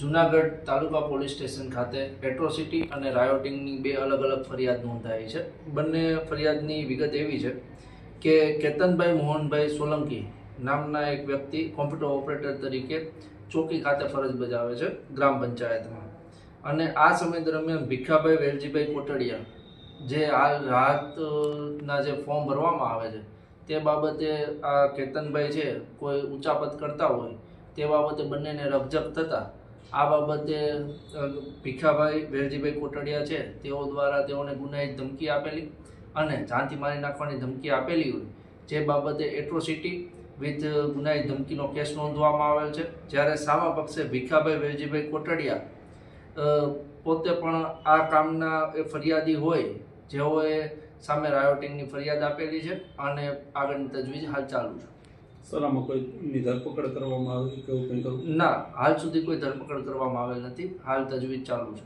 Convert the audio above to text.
જુનાગઢ તાલુકા police station ખાતે atrocity અને રાયોટિંગની બે અલગ અલગ ફરિયાદ નોંધાઈ છે. બંને ફરિયાદની વિગત એવી છે કે કેતનભાઈ મોહનભાઈ સોલંકી નામના એક વ્યક્તિ કોમ્પ્યુટર ઓપરેટર તરીકે ચોકી ખાતે ફરજ બજાવે છે ગ્રામ પંચાયતમાં. અને આ સમય દરમિયાન ભીખાભાઈ વેલજીભાઈ કોટડિયા જે હાલ રાહતના જે ફોર્મ ભરવામાં આવે છે તે બાબતે આ કેતનભાઈ છે કોઈ ઊંચા પદ કરતા હોય તે બાબતે બંનેને રકઝક થતાં આ બાબતે ભીખાભાઈ વેરજીભાઈ કોટડિયા છે, તેઓ દ્વારા તેઓને ગુનાહિત ધમકી આપેલી અને જાનથી મારી નાખવાની ધમકી આપેલી હોય. જે બાબતે એટ્રોસિટી વિથ ગુનાહિત ધમકીનો કેસ નોંધવામાં આવેલ છે. જ્યારે સામા પક્ષે ભીખાભાઈ વેરજીભાઈ કોટડિયા પોતે પણ આ કામના એ ફરિયાદી હોય, જેઓએ સામે રાયોટિંગની ફરિયાદ આપેલી છે અને આગળની તજવીજ હાલ ચાલુ છે. સર, આમાં કોઈની ધરપકડ કરવામાં આવી કે એવું કંઈ ના, હાલ સુધી કોઈ ધરપકડ કરવામાં આવેલ નથી. હાલ તજવીજ ચાલુ છે.